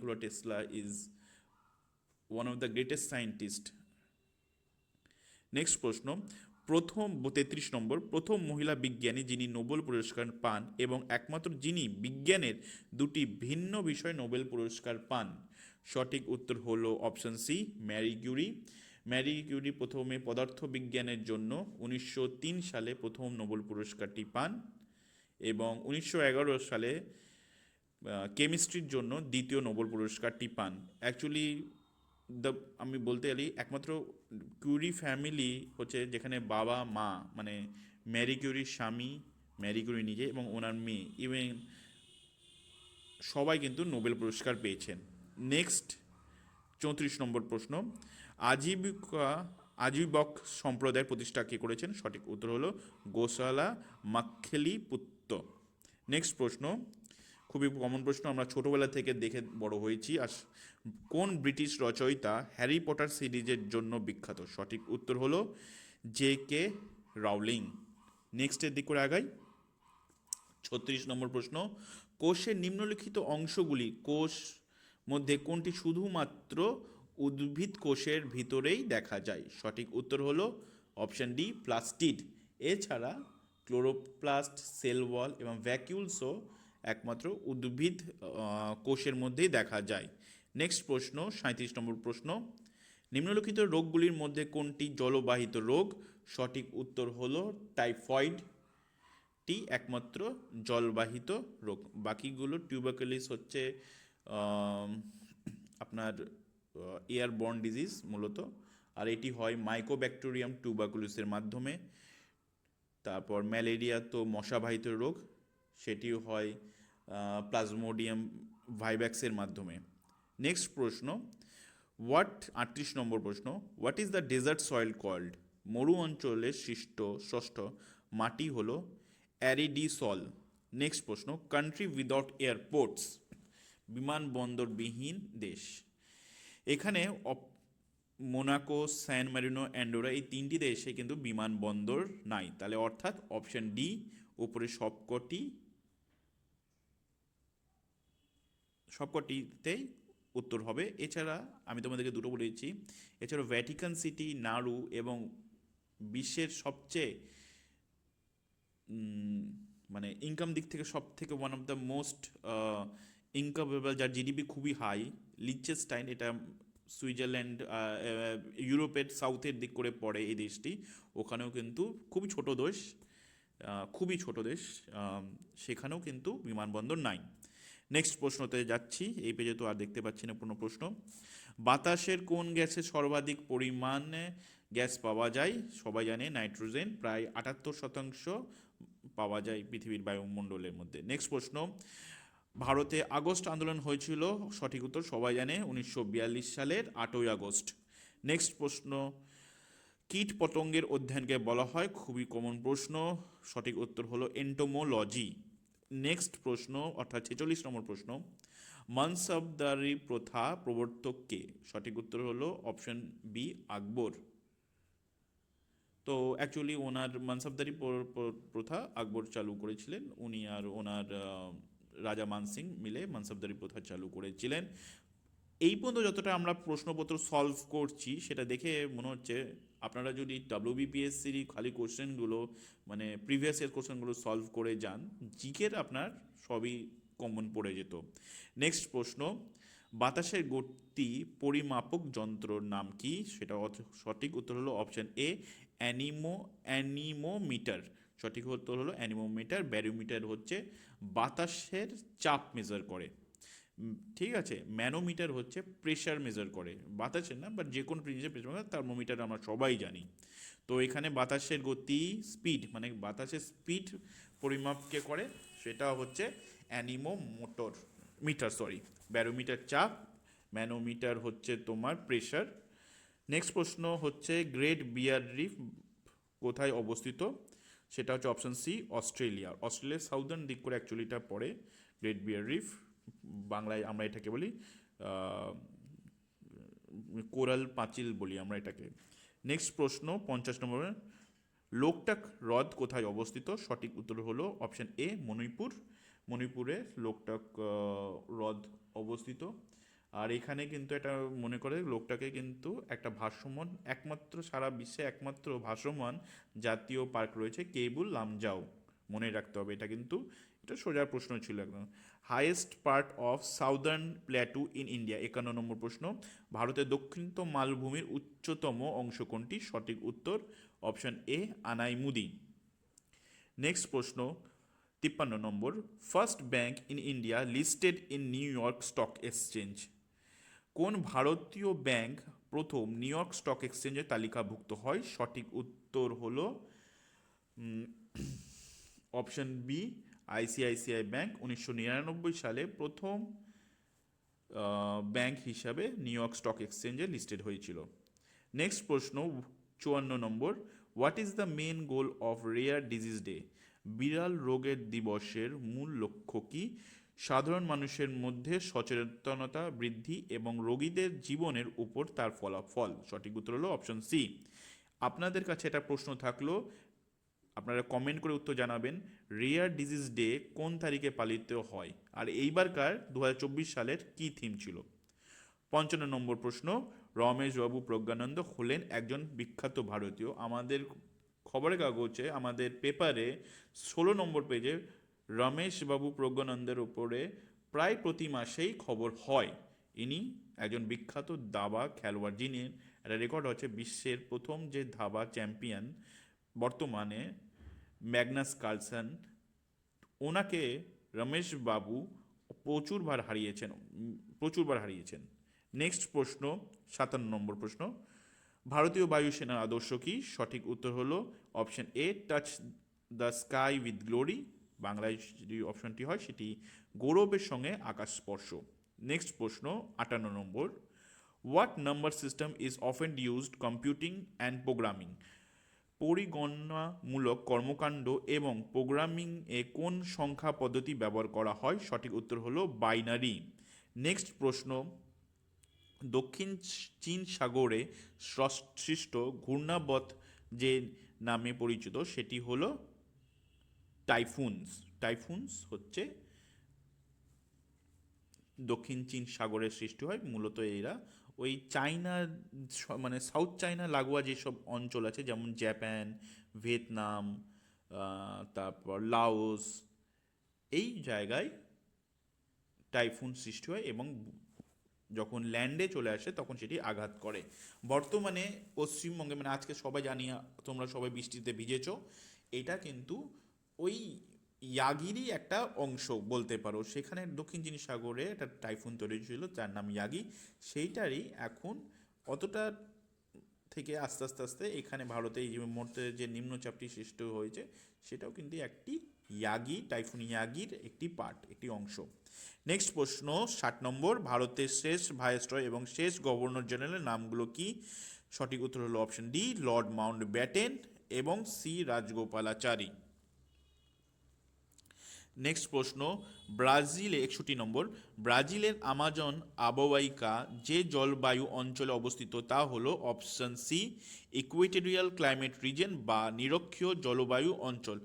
Nikola Tesla is one of the greatest scientist next প্রশ্ন, প্রথম, তেত্রিশ নম্বর, প্রথম মহিলা বিজ্ঞানী যিনি নোবেল পুরস্কার পান এবং একমাত্র যিনি বিজ্ঞানের দুটি ভিন্ন বিষয়ে নোবেল পুরস্কার পান। সঠিক উত্তর হলো option C, Marie Curie. Marie Curie প্রথমে পদার্থবিজ্ঞানের জন্য উনিশশো তিন সালে প্রথম নোবেল পুরস্কারটি পান এবং উনিশশো এগারো সালে কেমিস্ট্রির জন্য দ্বিতীয় নোবেল পুরস্কারটি পান। অ্যাকচুয়ালি দ্য আমি বলতে গেলি একমাত্র কিউরি ফ্যামিলি হচ্ছে যেখানে বাবা, মা মানে ম্যারি কিউরির স্বামী ম্যারি কিউরি নিজে এবং ওনার মেয়ে। ইভেন সবাই কিন্তু নোবেল পুরস্কার পেয়েছেন। নেক্সট চৌত্রিশ নম্বর প্রশ্ন। আজীবিকা, আজীবক সম্প্রদায়ের প্রতিষ্ঠা কে করেছেন? সঠিক উত্তর হলো গোসালা মাক্ষেলি পুত্ত নেক্সট প্রশ্ন। খুবই কমন প্রশ্ন, আমরা ছোটোবেলা থেকে দেখে বড় হয়েছি। আর কোন ব্রিটিশ রচয়িতা হ্যারি পটার সিরিজের জন্য বিখ্যাত? সঠিক উত্তর হলো জে কে রাউলিং। নেক্সটের দিক করে আগাই। ছত্রিশ নম্বর প্রশ্ন, কোষের নিম্নলিখিত অংশগুলি কোষ মধ্যে কোনটি শুধুমাত্র উদ্ভিদ কোষের ভিতরেই দেখা যায়? সঠিক উত্তর হলো অপশন ডি, প্লাস্টিড। এছাড়া ক্লোরোপ্লাস্ট, সেল ওয়াল এবং ভ্যাকিউলসও একমাত্র উদ্ভিদ কোষের মধ্যেই দেখা যায়। নেক্সট প্রশ্ন সাঁত্রিশ নম্বর প্রশ্ন। নিম্নলিখিত রোগগুলির মধ্যে কোনটি জলবাহিত রোগ? সঠিক উত্তর হল টাইফয়েড। টি একমাত্র জলবাহিত রোগ। বাকিগুলো টিউবাকুলিস হচ্ছে আপনার এয়ারবর্ন ডিজিজ মূলত। আর এটি হয় মাইকোব্যাকটেরিয়াম টিউবাকুলিসের মাধ্যমে। তারপর ম্যালেরিয়া তো মশাবাহিত রোগ। সেটিও হয় প্লাজমোডিয়াম ভাইব্যাক্সের মাধ্যমে। নেক্সট প্রশ্ন হোয়াট আটত্রিশ নম্বর প্রশ্ন what is the desert soil called মরু অঞ্চলের সৃষ্ট ষষ্ঠ মাটি হলো অ্যারিডিসল নেক্সট প্রশ্ন কান্ট্রি উইদাউট এয়ারপোর্টস বিমানবন্দরবিহীন দেশ। এখানে মোনাকো স্যান মারিনো অ্যান্ডোরা এই তিনটি দেশে কিন্তু বিমানবন্দর নাই। তাহলে অর্থাৎ অপশন ডি উপরে সবকটি সবকটিতেই উত্তর হবে। এছাড়া আমি তোমাদেরকে দুটো বলেছি এছাড়া ভ্যাটিকান সিটি নাড়ু এবং বিশ্বের সবচেয়ে মানে ইনকাম দিক থেকে সব থেকে one of the most incomeable যার জিডিপি খুবই হাই লিচেস্টাইন এটা সুইজারল্যান্ড ইউরোপের সাউথের দিক করে পড়ে এই দেশটি। ওখানেও কিন্তু খুবই ছোট দেশ খুবই ছোট দেশ সেখানেও কিন্তু বিমানবন্দর নাই। নেক্সট প্রশ্নতে যাচ্ছি। এই পেজে তো আর দেখতে পাচ্ছি না কোনো প্রশ্ন। বাতাসের কোন গ্যাসে সর্বাধিক পরিমাণে গ্যাস পাওয়া যায়? সবাই জানে নাইট্রোজেন, প্রায় আটাত্তর শতাংশ পাওয়া যায় পৃথিবীর বায়ুমণ্ডলের মধ্যে। নেক্সট প্রশ্ন। ভারতে আগস্ট আন্দোলন হয়েছিল, সঠিক উত্তর সবাই জানে উনিশশো বিয়াল্লিশ সালের আটই আগস্ট। নেক্সট প্রশ্ন। কীট পতঙ্গের অধ্যয়নকে বলা হয়? খুবই কমন প্রশ্ন। সঠিক উত্তর হলো এন্টোমোলজি নেক্সট প্রশ্ন, অর্থাৎ ছেচল্লিশ নম্বর প্রশ্ন, মানসাবদারি প্রথা প্রবর্তক কে? সঠিক উত্তর হলো অপশন বি আকবর। তো অ্যাকচুয়ালি ওনার মানসাবদারি প্র- প্র- প্রথা আকবর চালু করেছিলেন। উনি আর ওনার রাজা মানসিং মিলে মানসাবদারি প্রথা চালু করেছিলেন। এই পর্যন্ত যতটা আমরা প্রশ্নপত্র সলভ করছি, সেটা দেখে মনে হচ্ছে আপনারা যদি ডাব্লিউবিপিএসসির খালি কোশ্চেনগুলো মানে প্রিভিয়াস ইয়ার কোশ্চেনগুলো সলভ করে যান, জিকের আপনার সবই কমন পড়ে যেত। নেক্সট প্রশ্ন, বাতাসের গতি পরিমাপক যন্ত্রর নাম কি? সেটা সঠিক উত্তর হলো অপশন এ অ্যানিমো অ্যানিমোমিটার সঠিক উত্তর হলো অ্যানিমোমিটার ব্যারোমিটার হচ্ছে বাতাসের চাপ মেজার করে। ঠিক আছে, ম্যানোমিটার হচ্ছে প্রেশার মেজার করে। বাতাসের না বাট যে কোনো জিনিসের প্রেশার মেজার থার্মোমিটার আমরা সবাই জানি। তো এখানে বাতাসের গতি স্পিড মানে বাতাসের স্পিড পরিমাপকে করে, সেটা হচ্ছে anemometer sorry barometer চাপ, ম্যানোমিটার হচ্ছে তোমার প্রেশার নেক্সট প্রশ্ন হচ্ছে গ্রেট বিয়ার রিফ কোথায় অবস্থিত? সেটা হচ্ছে অপশন সি অস্ট্রেলিয়া অস্ট্রেলিয়ার সাউদার্ন দিক করে অ্যাকচুয়ালিটা পড়ে গ্রেট বিয়ার রিফ বাংলায় আমরা এটাকে বলি কোরাল পাঁচিল বলি আমরা এটাকে। নেক্সট প্রশ্ন, পঞ্চাশ নম্বর, লোকটাক হ্রদ কোথায় অবস্থিত? সঠিক উত্তর হলো অপশন এ মণিপুর। মণিপুরে লোকটাক হ্রদ অবস্থিত। আর এখানে কিন্তু এটা মনে করে লোকটাকে কিন্তু একটা ভাসমান, একমাত্র সারা বিশ্বে একমাত্র ভাসমান জাতীয় পার্ক রয়েছে, কেবুল লামজাও। মনে রাখতে হবে এটা কিন্তু। এটা সোজা প্রশ্ন ছিল একদম। Highest part of southern plateau in India একান্ন নম্বর প্রশ্ন। ভারতের দক্ষিণতম মালভূমির উচ্চতম অংশ কোনটি? সঠিক উত্তর অপশন এ আনাইমুদি নেক্সট প্রশ্ন, তিপ্পান্ন number. First bank in India listed in New York Stock Exchange কোন ভারতীয় ব্যাংক প্রথম নিউ ইয়র্ক স্টক এক্সচেঞ্জের তালিকাভুক্ত হয়? সঠিক উত্তর হলো অপশন বি আইসিআইসিআই ব্যাংক উনিশশো নিরানব্বই সালে প্রথম ব্যাংক হিসাবে নিউ ইয়র্ক স্টক এক্সচেঞ্জে লিস্টেড হয়েছিল। নেক্সট প্রশ্ন, চুয়ান্ন number, what is the main goal of rare disease day? বিড়াল রোগের দিবসের মূল লক্ষ্য কি? সাধারণ মানুষের মধ্যে সচেতনতা বৃদ্ধি এবং রোগীদের জীবনের উপর তার ফলাফল। সঠিক উত্তর হলো অপশন সি। আপনাদের কাছে একটা প্রশ্ন থাকল আপনারা কমেন্ট করে উত্তর জানাবেন রেয়ার ডিজিজ ডে কোন তারিখে পালিত হয়? আর এইবারকার দু হাজার চব্বিশ সালের কি থিম ছিল? পঞ্চান্ন নম্বর প্রশ্ন রমেশবাবু প্রজ্ঞানন্দ হলেন একজন বিখ্যাত ভারতীয়। আমাদের খবরের কাগজে, আমাদের পেপারে ষোলো নম্বর পেজে রমেশবাবু প্রজ্ঞানন্দের ওপরে প্রায় প্রতি মাসেই খবর হয়। ইনি একজন বিখ্যাত দাবা খেলোয়াড়, যিনি একটা রেকর্ড হচ্ছে বিশ্বের প্রথম যে ধাবা চ্যাম্পিয়ন বর্তমানে ম্যাগনাস কার্লসন, ওনাকে রমেশ বাবু প্রচুরবার হারিয়েছেন প্রচুরবার হারিয়েছেন। নেক্সট প্রশ্ন, সাতান্ন নম্বর প্রশ্ন। ভারতীয় বায়ুসেনার আদর্শ কি? সঠিক উত্তর হলো option A touch the sky with glory বাংলায় যে অপশনটি হয়, সেটি গৌরবের সঙ্গে আকাশ স্পর্শ নেক্সট প্রশ্ন, আটান্ন number. What number system is often used computing and programming পরিগণনামূলক কর্মকাণ্ড এবং প্রোগ্রামিং এ কোন সংখ্যা পদ্ধতি ব্যবহার করা হয়? সঠিক উত্তর হলো বাইনারি। নেক্সট প্রশ্ন। দক্ষিণ চীন সাগরে সৃষ্ট ঘূর্ণাবত যে নামে পরিচিত, সেটি হলো টাইফুনস। টাইফুনস হচ্ছে দক্ষিণ চীন সাগরের সৃষ্টি হয়। মূলত এরা ওই চাইনা স- মানে সাউথ চাইনা লাগোয়া যেসব অঞ্চল আছে, যেমন জাপান, ভিয়েতনাম তারপর লাওস, এই জায়গায় টাইফুন সৃষ্টি হয় এবং যখন ল্যান্ডে চলে আসে তখন সেটি আঘাত করে। বর্তমানে পশ্চিমবঙ্গে মানে আজকে সবাই জানি, তোমরা সবাই বৃষ্টিতে ভিজেছ, এটা কিন্তু ওই ইয়াগিরই একটা অংশ বলতে পারো। সেখানে দক্ষিণ চীন সাগরে একটা টাইফুন তৈরি ছিল যার নাম ইয়াগি। সেইটারই এখন অতটা থেকে আস্তে আস্তে আস্তে এখানে ভারতে এই মুহূর্তে যে নিম্নচাপটি সৃষ্টি হয়েছে, সেটাও কিন্তু একটি ইয়াগি, টাইফুন ইয়াগির একটি পার্ট, একটি অংশ। নেক্সট প্রশ্ন, ষাট নম্বর, ভারতের শেষ ভাইসরয় এবং শেষ গভর্নর জেনারেলের নামগুলো কি? সঠিক উত্তর হলো option D, Lord Mountbatten এবং সি, রাজগোপালাচারী। নেক্সট প্রশ্ন, ব্রাজিলে, একষট্টি নম্বর, ব্রাজিলের আমাজন আবহাওয়িকা যে জলবায়ু অঞ্চলে অবস্থিত তা হল option C equatorial climate region বা নিরক্ষীয় জলবায়ু অঞ্চল।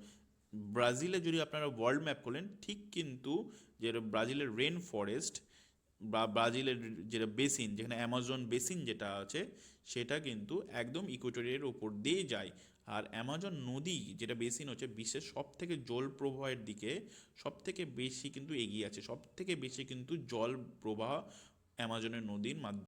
ব্রাজিলে যদি আপনারা ওয়ার্ল্ড ম্যাপ করলেন ঠিক কিন্তু যে ব্রাজিলের রেন ফরেস্ট বা ব্রাজিলের যেটা বেসিন যেখানে অ্যামাজন বেসিন যেটা আছে, সেটা কিন্তু একদম ইকুয়েটরের উপর দিয়ে যায়। আর অ্যামাজন নদী যেটা বেসিন হচ্ছে বিশ্বের সব থেকে জল প্রবাহের দিকে সব থেকে বেশি কিন্তু এগিয়ে আছে সব থেকে বেশি কিন্তু জল প্রবাহ অ্যামাজনের নদীর মাধ্যমে।